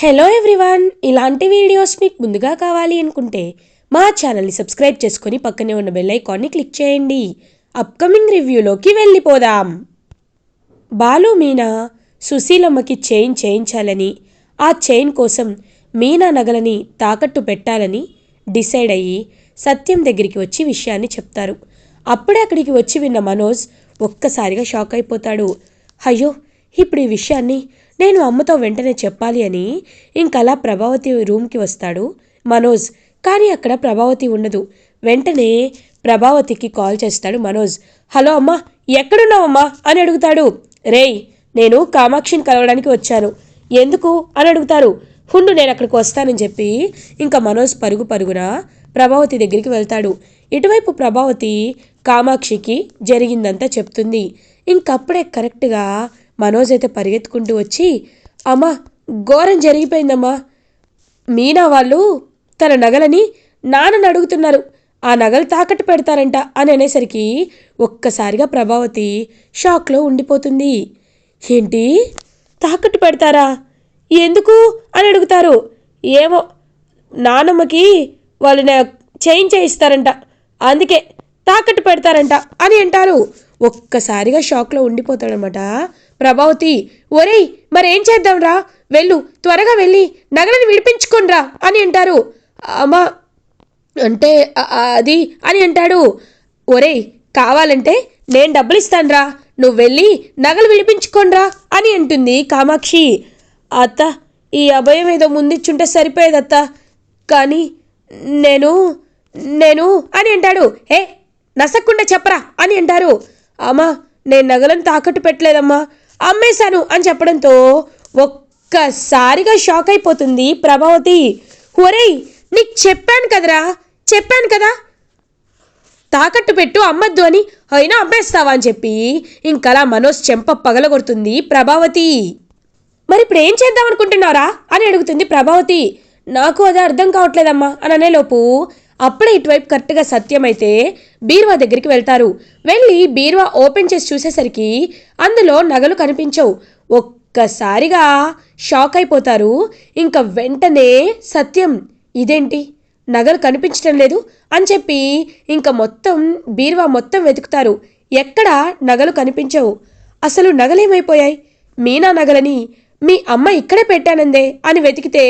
Hello everyone ఇలాంటి videos మీకు ముందుగా కావాలి అనుకుంటే మా ఛానల్ని సబ్స్క్రైబ్ చేసుకొని పక్కనే ఉన్న బెల్ ఐకాన్ని క్లిక్ చేయండి. అప్కమింగ్ రివ్యూలోకి వెళ్ళిపోదాం. బాలు మీనా సుశీలమ్మకి చైన్ చేయించాలని ఆ చైన్ కోసం మీనా నగలని తాకట్టు పెట్టాలని డిసైడ్ అయ్యి సత్యం దగ్గరికి వచ్చి విషయాన్ని చెప్తారు. అప్పుడే అక్కడికి వచ్చి విన్న మనోజ్ ఒక్కసారిగా షాక్ అయిపోతాడు. అయ్యో ఇప్పుడు ఈ విషయాన్ని నేను అమ్మతో వెంటనే చెప్పాలి అని ఇంకలా ప్రభావతి రూమ్కి వస్తాడు. మనోజ్ కానీ అక్కడ ప్రభావతి ఉండదు. వెంటనే ప్రభావతికి కాల్ చేస్తాడు మనోజ్. హలో అమ్మా ఎక్కడున్నావమ్మా? అని అడుగుతాడు. రేయ్ నేను కామాక్షిని కలవడానికి వచ్చాను. ఎందుకు? అని అడుగుతారు. హుండు నేను అక్కడికి వస్తానని చెప్పి ఇంకా మనోజ్ పరుగు పరుగున ప్రభావతి దగ్గరికి వెళ్తాడు. ఇటువైపు ప్రభావతి కామాక్షికి జరిగిందంతా చెప్తుంది. ఇంకప్పుడే కరెక్ట్గా మనోజ్ అయితే పరిగెత్తుకుంటూ వచ్చి అమ్మా ఘోరం జరిగిపోయిందమ్మా. మీనా వాళ్ళు తన నగలని నాన్నని అడుగుతున్నారు. ఆ నగలు తాకట్టు పెడతారంట అని అనేసరికి ఒక్కసారిగా ప్రభావతి షాక్లో ఉండిపోతుంది. ఏంటి? తాకట్టు పెడతారా? ఎందుకు? అని అడుగుతారు. ఏమో నానమ్మకి వాళ్ళు చేంజ్ చేయిస్తారంట. అందుకే తాకట్టు పెడతారంట అని అంటారు. ఒక్కసారిగా షాక్లో ఉండిపోతాడనమాట ప్రభావతి ఒరేయ్ మరేం చేద్దాంరా? వెళ్ళు త్వరగా వెళ్ళి నగలని విడిపించుకోనరా అని అంటారు. అమ్మా అంటే అది అని అంటాడు. ఒరేయ్ కావాలంటే నేను డబ్బులు ఇస్తానురా నువ్వు వెళ్ళి నగలు విడిపించుకోనరా అని అంటుంది కామాక్షి. అత్త ఈ అభయం ఏదో ముందిచ్చుంటే సరిపోయేదత్త. కానీ నేను నేను అని అంటాడు. హే నసక్కుండా చెప్పరా అని అంటారు. అమ్మా నేను నగలను తాకట్టు పెట్టలేదమ్మా. అమ్మేశాను అని చెప్పడంతో ఒక్కసారిగా షాక్ అయిపోతుంది ప్రభావతి. ఒరేయ్ నీకు చెప్పాను కదరా చెప్పాను కదా. తాకట్టు పెట్టు అమ్మద్దు అని అయినా అమ్మేస్తావా అని చెప్పి ఇంకలా మనోజ్ చెంప పగలగొడుతుంది ప్రభావతి. మరి ఇప్పుడు ఏం చేద్దాం అనుకుంటున్నారా అని అడుగుతుంది ప్రభావతి. నాకు అదే అర్థం కావట్లేదమ్మా అని అనేలోపు అప్పుడే ఇటువైపు కరెక్ట్గా సత్యం అయితే బీరువా దగ్గరికి వెళ్తారు. వెళ్ళి బీరువా ఓపెన్ చేసి చూసేసరికి అందులో నగలు కనిపించవు. ఒక్కసారిగా షాక్ అయిపోతారు. ఇంకా వెంటనే సత్యం ఇదేంటి? నగలు కనిపించడం లేదు అని చెప్పి ఇంకా మొత్తం బీరువా మొత్తం వెతుకుతారు. ఎక్కడ నగలు కనిపించవు. అసలు నగలేమైపోయాయి? మీనా నగలని మీ అమ్మ ఇక్కడే పెట్టానందే అని వెతికితే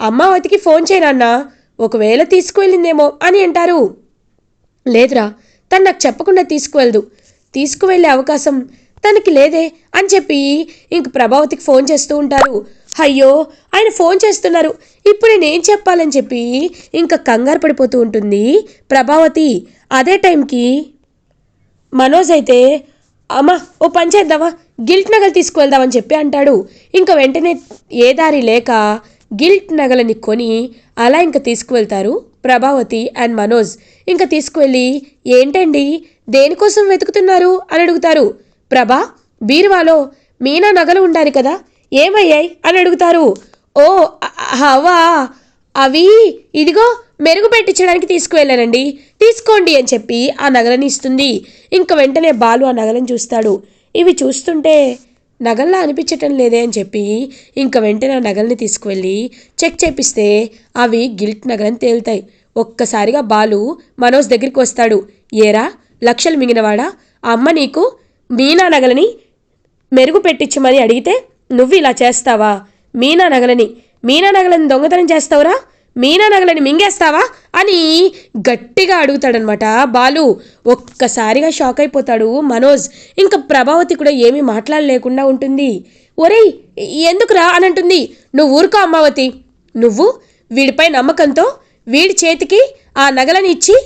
అమ్మావతికి ఫోన్ చేయనన్నా ఒకవేళ తీసుకువెళ్ళిందేమో అని అంటారు. లేదురా తను నాకు చెప్పకుండా తీసుకువెళ్ళదు తీసుకువెళ్ళే అవకాశం తనకి లేదే అని చెప్పి ఇంక ప్రభావతికి ఫోన్ చేస్తూ ఉంటారు. అయ్యో ఆయన ఫోన్ చేస్తున్నారు. ఇప్పుడు నేనేం చెప్పాలని చెప్పి ఇంకా కంగారు పడిపోతూ ఉంటుంది ప్రభావతి. అదే టైంకి మనోజ్ అయితే అమ్మా ఓ పని చేద్దామా? గిల్ట్ నగలు తీసుకువెళ్దామని చెప్పి అంటాడు. ఇంకా వెంటనే ఏ దారి లేక గిల్ట్ నగలని కొని అలా ఇంకా తీసుకువెళ్తారు ప్రభావతి అండ్ మనోజ్. ఇంకా తీసుకువెళ్ళి ఏంటండి? దేనికోసం వెతుకుతున్నారు? అని అడుగుతారు. ప్రభా బీరువాలో మీనా నగలు ఉండాలి కదా? ఏమయ్యాయి? అని అడుగుతారు. ఓ హవా అవి ఇదిగో మెరుగు పెట్టించడానికి తీసుకువెళ్ళానండి. తీసుకోండి అని చెప్పి ఆ నగలని ఇస్తుంది. ఇంక వెంటనే బాలు ఆ నగలను చూస్తాడు. ఇవి చూస్తుంటే నగల్లా అనిపించటం లేదే అని చెప్పి ఇంక వెంటనే ఆ నగల్ని తీసుకువెళ్ళి చెక్ చేపిస్తే అవి గిల్ట్ నగలని తేలుతాయి. ఒక్కసారిగా బాలు మనోజ్ దగ్గరికి వస్తాడు. ఏరా లక్షలు మింగినవాడా? ఆ అమ్మ నీకు మీనా నగలని మెరుగు పెట్టించమని అడిగితే నువ్వు ఇలా చేస్తావా? మీనా నగలని మీనా నగలని దొంగతనం చేస్తావురా? మీనా నగలని మింగేస్తావా అని గట్టిగా అడుగుతాడనమాట. బాలు ఒక్కసారిగా షాక్ అయిపోతాడు మనోజ్. ఇంకా ప్రభావతి కూడా ఏమీ మాట్లాడలేకుండా ఉంటుంది. ఒరేయ్ ఎందుకురా అని అంటుంది నువ్వు ఊరుకో అమ్మావతి. నువ్వు వీడిపై నమ్మకంతో వీడి చేతికి ఆ నగలని ఇచ్చి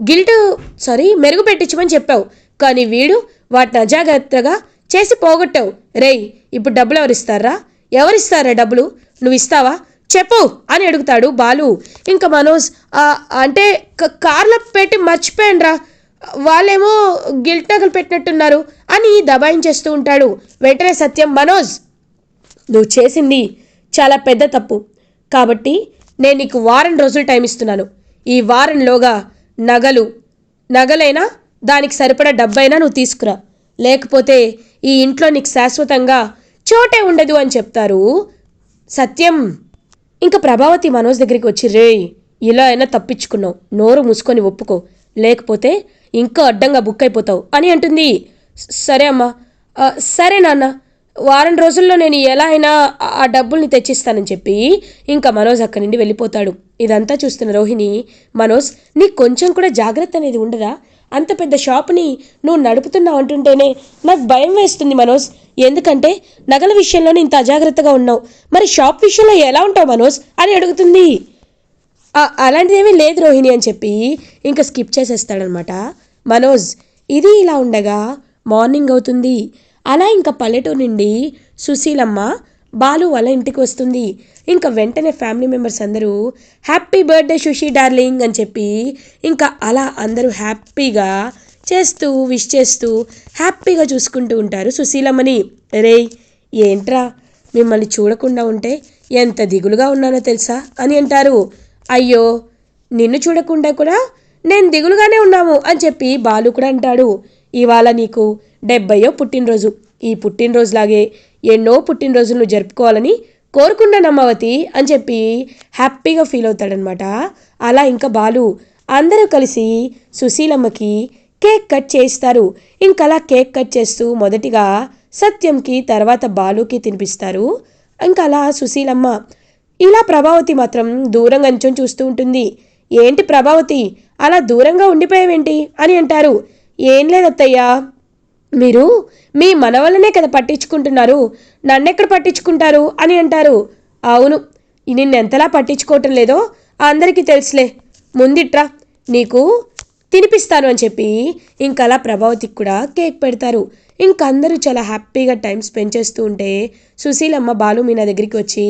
గిల్ట్ సారీ మెరుగు పెట్టించమని చెప్పావు. కానీ వీడు వాటిని అజాగ్రత్తగా చేసి పోగొట్టావు. రేయ్ ఇప్పుడు డబ్బులు ఎవరిస్తారా? ఎవరిస్తారా డబ్బులు? నువ్వు ఇస్తావా? చెప్పు అని అడుగుతాడు బాలు. ఇంకా మనోజ్ అంటే కార్లో పెట్టి మర్చిపోయానురా. వాళ్ళేమో గిల్ట్ నగలు పెట్టినట్టున్నారు అని దబాయించేస్తూ ఉంటాడు వెంటనే సత్యం మనోజ్ నువ్వు చేసింది చాలా పెద్ద తప్పు. కాబట్టి నేను నీకు వారం రోజులు టైం ఇస్తున్నాను. ఈ వారంలోగా నగలు నగలైనా దానికి సరిపడా డబ్బైనా నువ్వు తీసుకురా. లేకపోతే ఈ ఇంట్లో నీకు శాశ్వతంగా చోటే ఉండదు అని చెప్తారు సత్యం. ఇంకా ప్రభావతి మనోజ్ దగ్గరికి వచ్చి రే ఇలా అయినా తప్పించుకున్నావు. నోరు మూసుకొని ఒప్పుకో. లేకపోతే ఇంకా అడ్డంగా బుక్ అయిపోతావు. అని అంటుంది. సరే అమ్మా. సరే నాన్న. వారం రోజుల్లో నేను ఎలా అయినా ఆ- ఆ డబ్బుల్ని తెచ్చిస్తానని చెప్పి ఇంకా మనోజ్ అక్కడి నుండి వెళ్ళిపోతాడు. ఇదంతా చూస్తున్న రోహిణి మనోజ్ నీకు కొంచెం కూడా జాగ్రత్త అనేది ఉండదా? అంత పెద్ద షాప్ని నువ్వు నడుపుతున్నావు అంటుంటేనే నాకు భయం వేస్తుంది మనోజ్. ఎందుకంటే నగల విషయంలో ఇంత అజాగ్రత్తగా ఉన్నావు. మరి షాప్ విషయంలో ఎలా ఉంటావు మనోజ్ అని అడుగుతుంది. అలాంటిదేమీ లేదు రోహిణి అని చెప్పి ఇంకా స్కిప్ చేసేస్తాడనమాట. మనోజ్ ఇది ఇలా ఉండగా మార్నింగ్ అవుతుంది. అలా ఇంకా పల్లెటూరు నుండి సుశీలమ్మ బాలు వాళ్ళ ఇంటికి వస్తుంది. ఇంకా వెంటనే ఫ్యామిలీ మెంబర్స్ అందరూ హ్యాపీ బర్త్డే సుషి డార్లింగ్ అని చెప్పి ఇంకా అలా అందరూ హ్యాపీగా చేస్తూ విష్ చేస్తూ హ్యాపీగా చూసుకుంటూ ఉంటారు సుశీలమ్మని. రే ఏంట్రా? మిమ్మల్ని చూడకుండా ఉంటే ఎంత దిగులుగా ఉన్నానో తెలుసా? అని అంటారు. అయ్యో నిన్ను చూడకుండా కూడా నేను దిగులుగానే ఉన్నాము అని చెప్పి బాలు కూడా అంటాడు. ఇవాళ నీకు డెబ్బయో పుట్టినరోజు. ఈ పుట్టినరోజులాగే ఎన్నో పుట్టినరోజులను జరుపుకోవాలని కోరుకున్నాను నమ్మవతి అని చెప్పి హ్యాపీగా ఫీల్ అవుతాడనమాట అలా ఇంకా బాలు అందరూ కలిసి సుశీలమ్మకి కేక్ కట్ చేయిస్తారు. ఇంకా అలా కేక్ కట్ చేస్తూ మొదటిగా సత్యంకి తర్వాత బాలుకి తినిపిస్తారు. ఇంకా అలా సుశీలమ్మ ఇలా ప్రభావతి మాత్రం దూరంగా నించొని చూస్తూ ఉంటుంది. ఏంటి ప్రభావతి? అలా దూరంగా ఉండిపోయావేంటి? అని అంటారు. ఏం లేదత్తయ్యా. మీరు మీ మన వల్లనే కదా పట్టించుకుంటున్నారు? నన్నెక్కడ పట్టించుకుంటారు అని అంటారు. అవును నిన్నెంతలా పట్టించుకోవటం లేదో అందరికీ తెలుసులే. ముందిట్రా నీకు తినిపిస్తాను అని చెప్పి ఇంకా అలా ప్రభావతికి కూడా కేక్ పెడతారు. ఇంకా అందరూ చాలా హ్యాపీగా టైం స్పెండ్ చేస్తూ ఉంటే సుశీలమ్మ బాలు మీ నా దగ్గరికి వచ్చి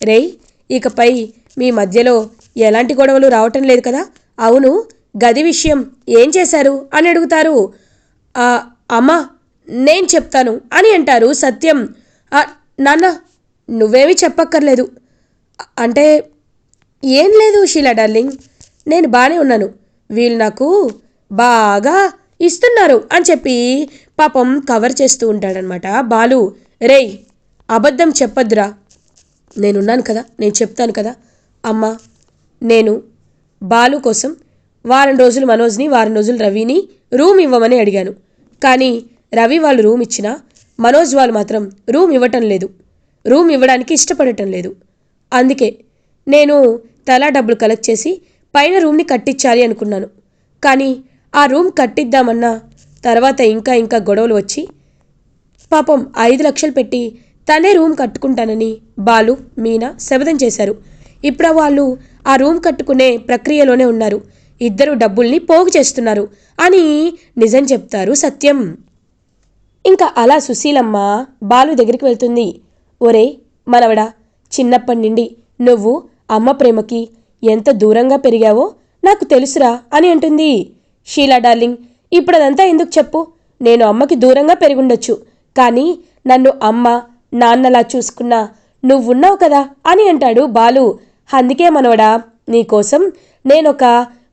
రేయ్ ఇకపై మీ మధ్యలో ఎలాంటి గొడవలు రావటం లేదు కదా? అవును గది విషయం ఏం చేశారు? అని అడుగుతారు. అమ్మా నేను చెప్తాను అని అంటారు సత్యం. నాన్న నువ్వేమీ చెప్పక్కర్లేదు. అంటే ఏం లేదు షీలా డార్లింగ్. నేను బాగానే ఉన్నాను. వీళ్ళు నాకు బాగా ఇస్తున్నారు అని చెప్పి పాపం కవర్ చేస్తూ ఉంటాడనమాట బాలు. రేయ్ అబద్ధం చెప్పద్దురా. నేనున్నాను కదా నేను చెప్తాను కదా. అమ్మా నేను బాలు కోసం వారం రోజులు మనోజ్ని వారం రోజులు రవిని రూమ్ ఇవ్వమని అడిగాను. కానీ రవి వాళ్ళు రూమ్ ఇచ్చినా మనోజ్ వాళ్ళు మాత్రం రూమ్ ఇవ్వటం లేదు. రూమ్ ఇవ్వడానికి ఇష్టపడటం లేదు. అందుకే నేను తలా డబ్బులు కలెక్ట్ చేసి పైన రూమ్ని కట్టించాలి అనుకున్నాను. కానీ ఆ రూమ్ కట్టిద్దామన్నా తర్వాత ఇంకా ఇంకా గొడవలు వచ్చి పాపం ఐదు లక్షలు పెట్టి తనే రూమ్ కట్టుకుంటానని బాలు మీనా శబదం చేశారు. ఇప్పుడు వాళ్ళు ఆ రూమ్ కట్టుకునే ప్రక్రియలోనే ఉన్నారు. ఇద్దరు డబ్బుల్ని పోగు చేస్తున్నారు అని నిజం చెప్తారు సత్యం. ఇంకా అలా సుశీలమ్మ బాలు దగ్గరికి వెళ్తుంది. ఒరే మనవడా చిన్నప్పటి నుండి నువ్వు అమ్మ ప్రేమకి ఎంత దూరంగా పెరిగావో నాకు తెలుసురా అని అంటుంది. షీలా డార్లింగ్ ఇప్పుడు అదంతా ఎందుకు చెప్పు? నేను అమ్మకి దూరంగా పెరుగుండొచ్చు కానీ నన్ను అమ్మ నాన్నలా చూసుకున్నా నువ్వున్నావు కదా అని అంటాడు బాలు. అందుకే మనవడా నీకోసం నేనొక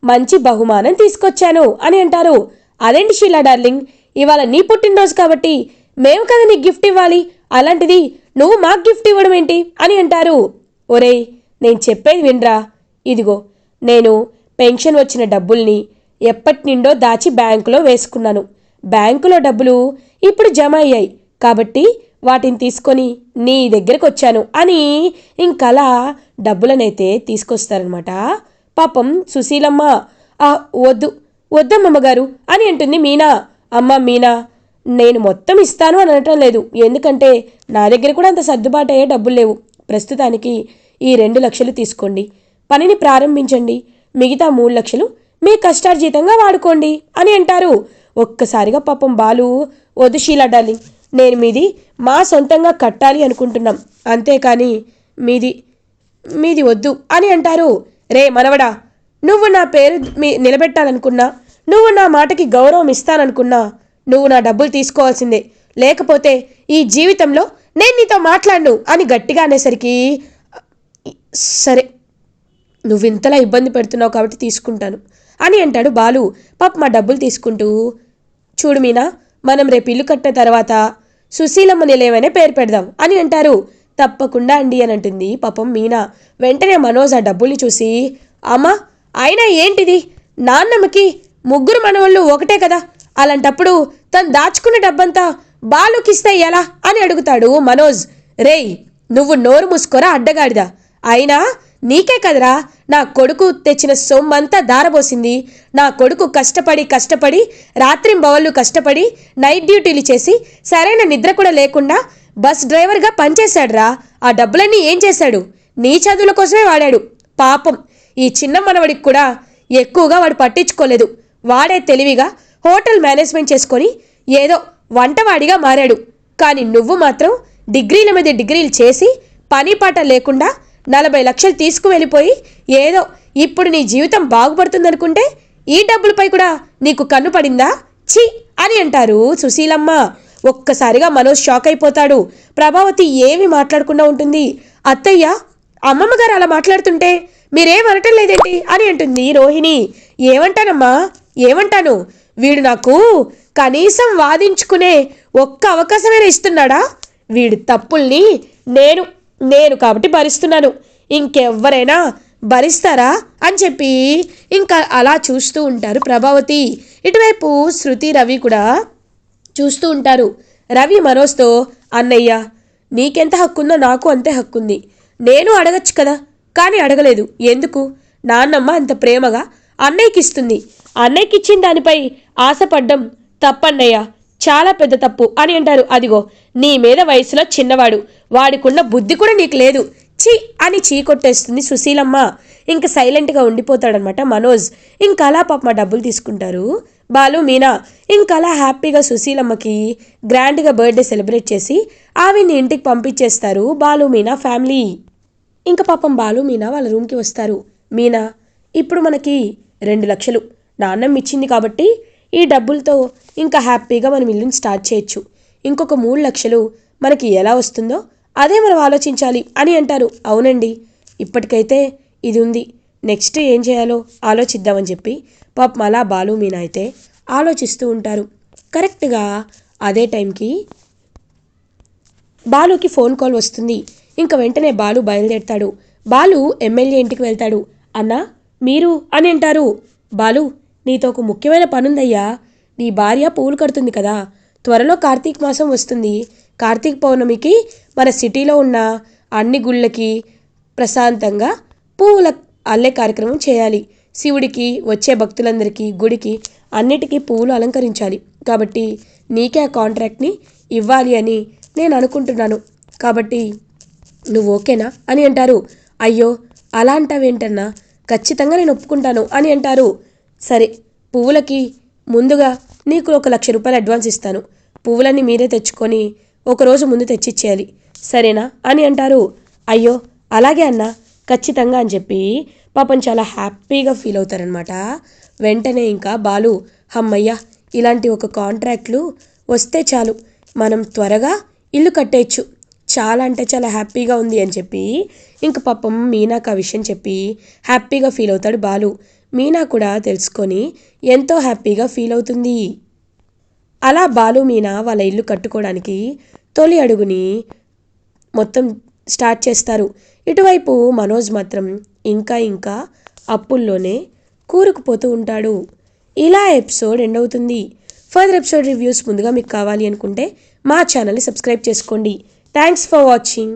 మంచి బహుమానం తీసుకొచ్చాను అని అంటారు. అదేంటి షీలా డార్లింగ్? ఇవాళ నీ పుట్టినరోజు కాబట్టి మేము కదా నీకు గిఫ్ట్ ఇవ్వాలి. అలాంటిది నువ్వు మాకు గిఫ్ట్ ఇవ్వడం ఏంటి? అని అంటారు. ఒరేయ్ నేను చెప్పేది వినరా? ఇదిగో నేను పెన్షన్ వచ్చిన డబ్బుల్ని ఎప్పటి నుండో దాచి బ్యాంకులో వేసుకున్నాను. బ్యాంకులో డబ్బులు ఇప్పుడు జమ అయ్యాయి. కాబట్టి వాటిని తీసుకొని నీ దగ్గరకు వచ్చాను అని ఇంకలా డబ్బులనైతే తీసుకొస్తారనమాట. పాపం సుశీలమ్మ "ఆ, వద్దు వద్దమ్మమ్మగారు అని అంటుంది మీనా. అమ్మ మీనా నేను మొత్తం ఇస్తాను అని అనటం లేదు. ఎందుకంటే నా దగ్గర కూడా అంత సర్దుబాటు అయ్యే డబ్బులు లేవు. ప్రస్తుతానికి ఈ రెండు లక్షలు తీసుకోండి. పనిని ప్రారంభించండి. మిగతా మూడు లక్షలు మీ కష్టార్జితంగా వాడుకోండి అని అంటారు. ఒక్కసారిగా పాపం బాలు వద్దు డార్లింగ్ నేను మీది మా సొంతంగా కట్టాలి అనుకుంటున్నాం. అంతేకాని మీది మీది వద్దు అని అంటారు. రే మనవడా నువ్వు నా పేరు మీ నిలబెట్టాలనుకున్నా నువ్వు నా మాటకి గౌరవం ఇస్తాననుకున్నా నువ్వు నా డబ్బులు తీసుకోవాల్సిందే. లేకపోతే ఈ జీవితంలో నేను నీతో మాట్లాడను అని గట్టిగా అనేసరికి సరే నువ్వు ఇంతలా ఇబ్బంది పెడుతున్నావు కాబట్టి తీసుకుంటాను అని అంటాడు బాలు. పాప మా డబ్బులు తీసుకుంటూ చూడు మీనా మనం రేపు ఇల్లు కట్టిన తర్వాత సుశీలమ్మ నిలయమనే పేరు పెడదాం అని అంటారు. తప్పకుండా అండి అని అంటుంది. పాపం మీనా. వెంటనే మనోజ్ ఆ డబ్బుల్ని చూసి అమ్మా అయినా ఏంటిది? నాన్నమ్మకి ముగ్గురు మనవాళ్ళు ఒకటే కదా. అలాంటప్పుడు తను దాచుకున్న డబ్బంతా బాలుకిస్తే ఎలా? అని అడుగుతాడు మనోజ్. రేయ్ నువ్వు నోరు మూసుకోరా అడ్డగాడిదా? అయినా నీకే కదరా నా కొడుకు తెచ్చిన సొమ్మంతా దారబోసింది. నా కొడుకు కష్టపడి కష్టపడి రాత్రింబవళ్ళు కష్టపడి నైట్ డ్యూటీలు చేసి సరైన నిద్ర కూడా లేకుండా బస్ డ్రైవర్గా పనిచేశాడురా. ఆ డబ్బులన్నీ ఏం చేశాడు? నీ చదువుల కోసమే వాడాడు. పాపం. ఈ చిన్న మనవడికి కూడా ఎక్కువగా వాడు పట్టించుకోలేదు. వాడే తెలివిగా హోటల్ మేనేజ్మెంట్ చేసుకొని ఏదో వంటవాడిగా మారాడు. కానీ నువ్వు మాత్రం డిగ్రీల మీద డిగ్రీలు చేసి పని పాట లేకుండా నలభై లక్షలు తీసుకువెళ్ళిపోయి ఏదో ఇప్పుడు నీ జీవితం బాగుపడుతుందనుకుంటే ఈ డబ్బులపై కూడా నీకు కన్ను పడిందా? ఛీ! అని అంటారు సుశీలమ్మ. ఒక్కసారిగా మనోజ్ షాక్ అయిపోతాడు. ప్రభావతి ఏమి మాట్లాడకుండా ఉంటుంది. అత్తయ్య అమ్మమ్మ గారు అలా మాట్లాడుతుంటే మీరేం అనటం లేదేంటి? అని అంటుంది రోహిణి. ఏమంటానమ్మా? ఏమంటాను? వీడు నాకు కనీసం వాదించుకునే ఒక్క అవకాశమైనా ఇస్తున్నాడా? వీడి తప్పుల్ని నేను నేను కాబట్టి భరిస్తున్నాను. ఇంకెవ్వరైనా భరిస్తారా? అని చెప్పి ఇంకా అలా చూస్తూ ఉంటారు ప్రభావతి. ఇటువైపు శృతి రవి కూడా చూస్తూ ఉంటారు. రవి మనోజ్తో అన్నయ్య నీకెంత హక్కుందో నాకు అంతే హక్కుంది. నేను అడగచ్చు కదా? కానీ అడగలేదు. ఎందుకు? నాన్నమ్మ అంత ప్రేమగా అన్నయ్యకి ఇస్తుంది అన్నయ్యకి ఇచ్చిన దానిపై ఆశపడ్డం తప్పన్నయ్య. చాలా పెద్ద తప్పు అని అంటారు. అదిగో నీ మీద వయసులో చిన్నవాడు. వాడికున్న బుద్ధి కూడా నీకు లేదు. ఛీ! అని చీ కొట్టేస్తుంది సుశీలమ్మ. ఇంకా సైలెంట్గా ఉండిపోతాడనమాట మనోజ్. ఇంకా అలా పాప మా డబ్బులు తీసుకుంటారు. బాలు మీనా ఇంకా అలా హ్యాపీగా సుశీలమ్మకి గ్రాండ్గా బర్త్డే సెలబ్రేట్ చేసి ఆవిడ్ని ఇంటికి పంపించేస్తారు బాలు మీనా ఫ్యామిలీ. ఇంకా పాపం బాలు మీనా వాళ్ళ రూమ్కి వస్తారు. మీనా ఇప్పుడు మనకి రెండు లక్షలు. నాన్నమ్మ ఇచ్చింది కాబట్టి ఈ డబ్బులతో ఇంకా హ్యాపీగా మనం ఇల్లుని స్టార్ట్ చేయొచ్చు. ఇంకొక మూడు లక్షలు మనకి ఎలా వస్తుందో అదే మనం ఆలోచించాలి అని అంటారు. అవునండి ఇప్పటికైతే ఇది ఉంది. నెక్స్ట్ ఏం చేయాలో ఆలోచిద్దామని చెప్పి పాపం అలా బాలు మీన అయితే ఆలోచిస్తూ ఉంటారు. కరెక్ట్గా అదే టైంకి బాలుకి ఫోన్ కాల్ వస్తుంది. ఇంకా వెంటనే బాలు బయలుదేరుతాడు. బాలు ఎమ్మెల్యే ఇంటికి వెళ్తాడు. అన్నా మీరు అని అంటారు. బాలు నీతో ఒక ముఖ్యమైన పనుందయ్యా. నీ భార్య పూలు కడుతుంది కదా. త్వరలో కార్తీక మాసం వస్తుంది. కార్తీక పౌర్ణమికి మన సిటీలో ఉన్న అన్ని గుళ్ళకి ప్రశాంతంగా పువ్వుల అల్లే కార్యక్రమం చేయాలి. శివుడికి వచ్చే భక్తులందరికీ గుడికి అన్నిటికీ పువ్వులు అలంకరించాలి. కాబట్టి నీకే ఆ కాంట్రాక్ట్ని ఇవ్వాలి అని నేను అనుకుంటున్నాను. కాబట్టి నువ్వు ఓకేనా? అని అంటారు. అయ్యో అలా అంటావేంటన్నా ఖచ్చితంగా నేను ఒప్పుకుంటాను అని అంటారు. సరే పువ్వులకి ముందుగా నీకు ఒక లక్ష రూపాయలు అడ్వాన్స్ ఇస్తాను. పువ్వులన్నీ మీరే తెచ్చుకొని ఒకరోజు ముందు తెచ్చిచ్చేయాలి. సరేనా? అని అంటారు. అయ్యో అలాగే అన్నా. ఖచ్చితంగా అని చెప్పి పాపం చాలా హ్యాపీగా ఫీల్ అవుతారనమాట వెంటనే ఇంకా బాలు హమ్మయ్య ఇలాంటి ఒక కాంట్రాక్ట్లు వస్తే చాలు. మనం త్వరగా ఇల్లు కట్టేయచ్చు. చాలా అంటే చాలా హ్యాపీగా ఉంది అని చెప్పి ఇంక పాపం మీనాకు ఆ విషయం చెప్పి హ్యాపీగా ఫీల్ అవుతాడు బాలు. మీనా కూడా తెలుసుకొని ఎంతో హ్యాపీగా ఫీల్ అవుతుంది. అలా బాలు మీనా వాళ్ళ ఇల్లు కట్టుకోవడానికి తొలి అడుగుని మొత్తం స్టార్ట్ చేస్తారు. ఇటువైపు మనోజ్ మాత్రం ఇంకా ఇంకా అప్పుల్లోనే కూరుకుపోతూ ఉంటాడు. ఇలా ఎపిసోడ్ ఎండ్ అవుతుంది. ఫర్దర్ ఎపిసోడ్ రివ్యూస్ ముందుగా మీకు కావాలి అనుకుంటే మా ఛానల్ని సబ్స్క్రైబ్ చేసుకోండి. Thanks for watching.